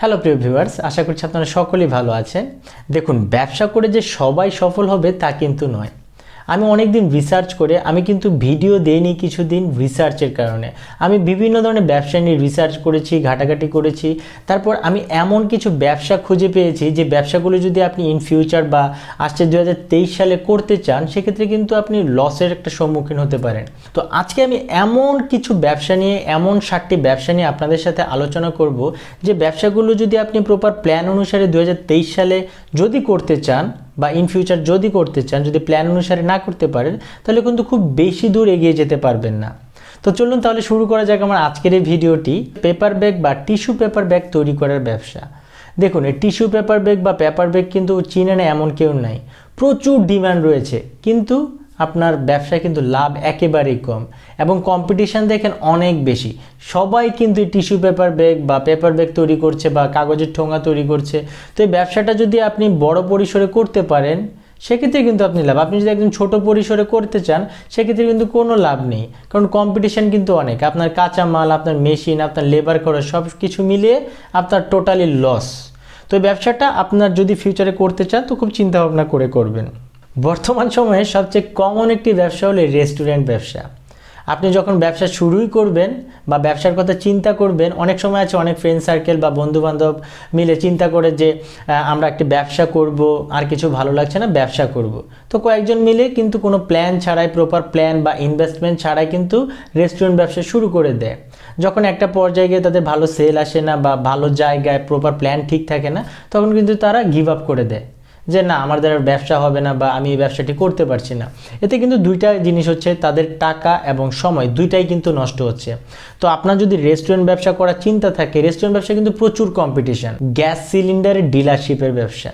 Hello প্রিয় viewers আশা করছি আপনারা সকলেই ভালো আছেন। দেখুন, ব্যবসা করে যে সবাই সফল হবে তা কিন্তু নয়। আমি অনেক দিন রিসার্চ করে, আমি কিন্তু ভিডিও দেইনি কিছুদিন রিসার্চের কারণে। আমি বিভিন্ন ধরনের ব্যবসা নিয়ে রিসার্চ করেছি, ঘাটাঘাটি করেছি। তারপর আমি এমন কিছু ব্যবসা খুঁজে পেয়েছি যে ব্যবসাগুলো যদি আপনি ইন ফিউচার বা আসছে দু হাজার তেইশ সালে করতে চান, সেক্ষেত্রে কিন্তু আপনি লসের একটা সম্মুখীন হতে পারেন। তো আজকে আমি এমন কিছু ব্যবসা নিয়ে, এমন ষাটটি ব্যবসা নিয়ে আপনাদের সাথে আলোচনা করব যে ব্যবসাগুলো যদি আপনি প্রপার প্ল্যান অনুসারে দু হাজার তেইশ সালে যদি করতে চান বা ইন ফিউচার যদি করতে চান, যদি প্ল্যান অনুসারে না করতে পারেন, তাহলে কিন্তু খুব বেশি দূর এগিয়ে যেতে পারবেন না। তো চলুন তাহলে শুরু করা যাক আমার আজকের এই ভিডিওটি পেপার ব্যাগ বা টিস্যু পেপার ব্যাগ তৈরি করার ব্যবসা। দেখুন, এই টিস্যু পেপার ব্যাগ বা পেপার ব্যাগ কিন্তু চিনে না এমন কেউ নাই। প্রচুর ডিমান্ড রয়েছে, কিন্তু আপনার ব্যবসায় কিন্তু লাভ একেবারেই কম। এবং কম্পিটিশান দেখেন অনেক বেশি। সবাই কিন্তু টিস্যু পেপার ব্যাগ বা পেপার ব্যাগ তৈরি করছে বা কাগজের ঠোঙা তৈরি করছে। তো এই ব্যবসাটা যদি আপনি বড় পরিসরে করতে পারেন, সেক্ষেত্রে কিন্তু আপনি লাভ। আপনি যদি একদম ছোট পরিসরে করতে চান, সেক্ষেত্রে কিন্তু কোনো লাভ নেই। কারণ কম্পিটিশান কিন্তু অনেক। আপনার কাঁচামাল, আপনার মেশিন আপনার লেবার খরচ সব কিছু মিলিয়ে আপনার টোটালি লস তো ব্যবসাটা আপনার যদি ফিউচারে করতে চান, তো খুব চিন্তা ভাবনা করে করবেন। বর্তমান সময়ে সবচেয়ে কমন একটি ব্যবসা হলো রেস্টুরেন্ট ব্যবসা। আপনি যখন ব্যবসা শুরুই করবেন বা ব্যবসার কথা চিন্তা করবেন, অনেক সময় আছে অনেক ফ্রেন্ড সার্কেল বা বন্ধুবান্ধব মিলে চিন্তা করে যে আমরা একটি ব্যবসা করব, আর কিছু ভালো লাগছে না, ব্যবসা করব। তো কয়েকজন মিলে কিন্তু কোনো প্ল্যান ছাড়াই প্রপার প্ল্যান বা ইনভেস্টমেন্ট ছাড়াই কিন্তু রেস্টুরেন্ট ব্যবসা শুরু করে দেয়। যখন একটা পর্যায়ে গিয়ে তাদের ভালো সেল আসে না বা ভালো জায়গায় প্রপার প্ল্যান ঠিক থাকে না, তখন কিন্তু তারা গিভ আপ করে দেয়। যে না, আমার দ্বারা ব্যবসা হবে না বা আমি এই ব্যবসাটি করতে পারছি না। এতে কিন্তু দুইটা জিনিস হচ্ছে তাদের টাকা এবং সময়, দুইটাই কিন্তু নষ্ট হচ্ছে। তো আপনার যদি রেস্টুরেন্ট ব্যবসা করার চিন্তা থাকে রেস্টুরেন্ট ব্যবসা কিন্তু প্রচুর কম্পিটিশন গ্যাস সিলিন্ডারের ডিলারশিপের ব্যবসা।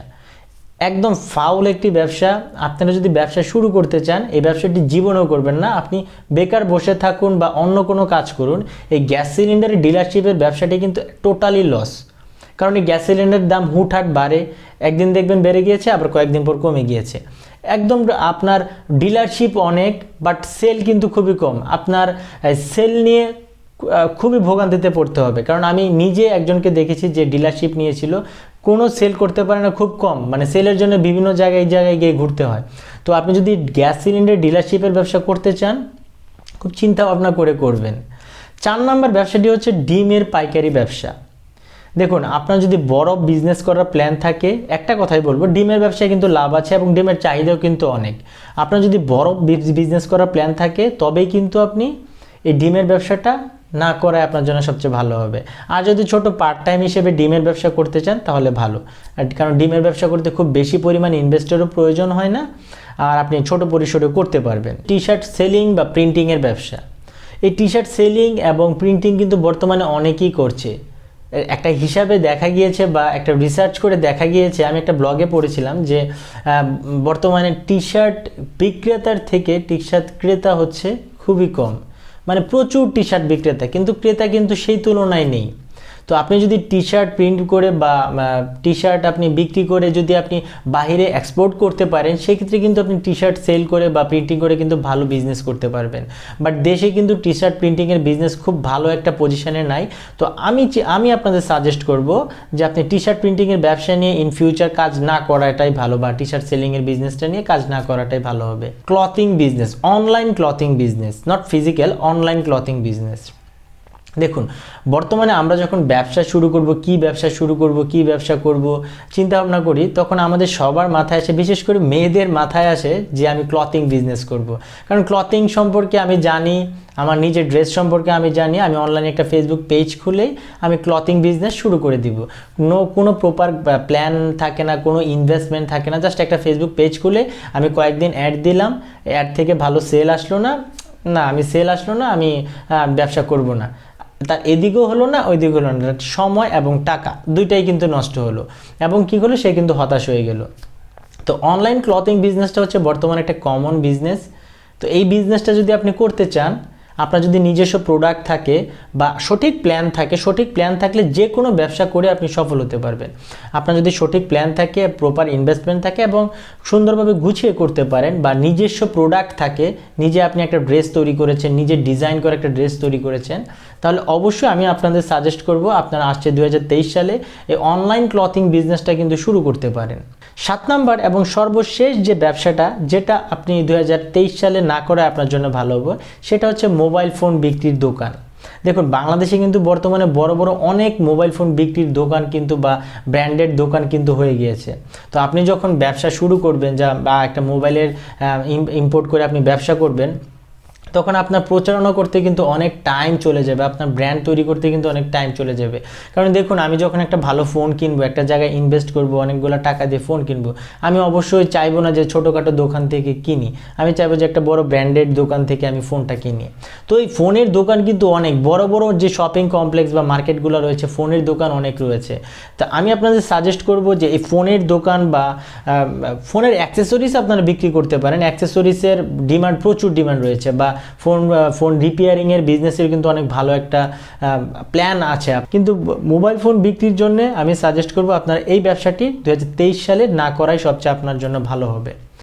একদম ফাউল একটি ব্যবসা। আপনারা যদি ব্যবসা শুরু করতে চান, এই ব্যবসাটি জীবনেও করবেন না। আপনি বেকার বসে থাকুন বা অন্য কোনো কাজ করুন, এই গ্যাস সিলিন্ডারের ডিলারশিপের ব্যবসাটি কিন্তু টোটালি লস কারণ এই গ্যাস সিলিন্ডারের দাম হুটহাট বাড়ে, একদিন দেখবেন বেড়ে গিয়েছে, আবার কয়েকদিন পর কমে গিয়েছে। একদম আপনার ডিলারশিপ অনেক, বাট সেল কিন্তু খুবই কম। আপনার সেল নিয়ে খুবই ভোগান্তিতে পড়তে হবে। কারণ আমি নিজে একজনকে দেখেছি যে ডিলারশিপ নিয়েছিল, কোনো সেল করতে পারে না, খুব কম। মানে সেলের জন্য বিভিন্ন জায়গায় জায়গায় গিয়ে ঘুরতে হয়। তো আপনি যদি গ্যাস সিলিন্ডার ডিলারশিপের ব্যবসা করতে চান, খুব চিন্তা ভাবনা করে করবেন। চার নম্বর ব্যবসাটি হচ্ছে ডিমের পাইকারি ব্যবসা। দেখুন, আপনার যদি বড় বিজনেস করার প্ল্যান থাকে, একটা কথাই বলব, ডিমের ব্যবসায় কিন্তু লাভ আছে এবং ডিমের চাহিদাও কিন্তু অনেক। আপনার যদি বড় বিজনেস করার প্ল্যান থাকে, তবেই কিন্তু আপনি এই ডিমের ব্যবসাটা না করায় আপনার জন্য সবচেয়ে ভালো হবে। আর যদি ছোট পার্ট টাইম হিসেবে ডিমের ব্যবসা করতে চান, তাহলে ভালো। কারণ ডিমের ব্যবসা করতে খুব বেশি পরিমাণ ইনভেস্টেরও প্রয়োজন হয় না, আর আপনি ছোট পরিসরে করতে পারবেন। টি শার্ট সেলিং বা প্রিন্টিংয়ের ব্যবসা। এই টি শার্ট সেলিং এবং প্রিন্টিং কিন্তু বর্তমানে অনেকেই করছে। একটা হিসাবে দেখা গিয়েছে বা একটা রিসার্চ করে দেখা গিয়েছে, আমি একটা ব্লগে পড়েছিলাম যে বর্তমানে টি শার্ট বিক্রেতার থেকে টি শার্ট ক্রেতা হচ্ছে খুবই কম। মানে প্রচুর টি শার্ট বিক্রেতা, কিন্তু ক্রেতা কিন্তু সেই তুলনায় নেই। তো আপনি যদি টি শার্ট প্রিন্ট করে বা টি শার্ট আপনি বিক্রি করে যদি আপনি বাইরে এক্সপোর্ট করতে পারেন, সেক্ষেত্রে কিন্তু আপনি টি শার্ট সেল করে বা প্রিন্টিং করে কিন্তু ভালো বিজনেস করতে পারবেন। বাট দেশে কিন্তু টি শার্ট প্রিন্টিংয়ের বিজনেস খুব ভালো একটা পজিশনে নাই। তো আমি আমি আপনাদের সাজেস্ট করব যে আপনি টি শার্ট প্রিন্টিংয়ের ব্যবসা নিয়ে ইন ফিউচার কাজ না করাটাই ভালো বা টি শার্ট সেলিংয়ের বিজনেসটা নিয়ে কাজ না করাটাই ভালো হবে। Clothing business online clothing business not physical online clothing business দেখুন, বর্তমানে আমরা যখন ব্যবসা শুরু করব, কি ব্যবসা শুরু করব, কি ব্যবসা করব চিন্তা ভাবনা করি, তখন আমাদের সবার মাথায় আসে, বিশেষ করে মেয়েদের মাথায় আসে যে আমি ক্লথিং বিজনেস করব। কারণ ক্লথিং সম্পর্কে আমি জানি, আমার নিজের ড্রেস সম্পর্কে আমি জানি, আমি অনলাইনে একটা ফেসবুক পেজ খুলেই আমি ক্লথিং বিজনেস শুরু করে দিব। নো কোনো প্রপার প্ল্যান থাকে না, কোনো ইনভেস্টমেন্ট থাকে না জাস্ট একটা ফেসবুক পেজ খুলে আমি কয়েকদিন অ্যাড দিলাম অ্যাড থেকে ভালো সেল আসলো না না, আমি সেল আসলো না, আমি ব্যবসা করব না। তার এদিকেও হলো না ওই দিকে হলো না। সময় এবং টাকা দুইটাই কিন্তু নষ্ট হলো। এবং কি হলো? সে কিন্তু হতাশ হয়ে গেল। তো অনলাইন ক্লথিং বিজনেসটা হচ্ছে বর্তমানে একটা কমন বিজনেস তো এই বিজনেসটা যদি আপনি করতে চান আপনার যদি নিজস্ব প্রোডাক্ট থাকে বা সঠিক প্ল্যান থাকে, সঠিক প্ল্যান থাকলে যে কোনো ব্যবসা করে আপনি সফল হতে পারবেন। আপনার যদি সঠিক প্ল্যান থাকে প্রপার ইনভেস্টমেন্ট থাকে এবং সুন্দরভাবে গুছিয়ে করতে পারেন বা নিজস্ব প্রোডাক্ট থাকে, নিজে আপনি একটা ড্রেস তৈরি করেছেন, নিজে ডিজাইন করে একটা ড্রেস তৈরি করেছেন, তাহলে অবশ্যই আমি আপনাদের সাজেস্ট করব, আপনারা আসছে দু হাজার তেইশ সালে এই অনলাইন ক্লথিং বিজনেসটা কিন্তু শুরু করতে পারেন। সাত নাম্বার এবং সর্বশেষ যে ব্যবসাটা, যেটা আপনি দু হাজার তেইশ সালে না করে আপনার জন্য ভালো হবে, সেটা হচ্ছে মোবাইল ফোন বিক্রির দোকান। দেখুন, বাংলাদেশে কিন্তু বর্তমানে বড় বড় অনেক মোবাইল ফোন বিক্রির দোকান কিন্তু বা ব্র্যান্ডেড দোকান কিন্তু হয়ে গিয়েছে। তো আপনি যখন ব্যবসা শুরু করবেন, যা বা একটা মোবাইলের ইম্পোর্ট করে আপনি ব্যবসা করবেন তখন আপনার প্রচারণা করতে কিন্তু অনেক টাইম চলে যাবে, আপনার ব্র্যান্ড তৈরি করতে কিন্তু অনেক টাইম চলে যাবে। কারণ দেখুন, আমি যখন একটা ভালো ফোন কিনবো, একটা জায়গায় ইনভেস্ট করব, অনেকগুলো টাকা দিয়ে ফোন কিনবো, আমি অবশ্যই চাইব না যে ছোটোখাটো দোকান থেকে কিনি। আমি চাইব যে একটা বড় ব্র্যান্ডেড দোকান থেকে আমি ফোনটা কিনি। তো এই ফোনের দোকান কিন্তু অনেক, বড় বড় যে শপিং কমপ্লেক্স বা মার্কেটগুলো রয়েছে ফোনের দোকান অনেক রয়েছে। তা আমি আপনাদের সাজেস্ট করব যে এই ফোনের দোকান বা ফোনের অ্যাক্সেসরিজ আপনারা বিক্রি করতে পারেন। অ্যাক্সেসরিজের ডিমান্ড প্রচুর ডিমান্ড রয়েছে বা ফোন ফোন রিপেয়ারিংয়ের বিজনেসের কিন্তু অনেক ভালো একটা প্ল্যান আছে। কিন্তু মোবাইল ফোন বিক্রির জন্য আমি সাজেস্ট করব আপনার এই ব্যবসাটি দুই হাজার তেইশ সালে না করাই সবচেয়ে আপনার জন্য ভালো হবে।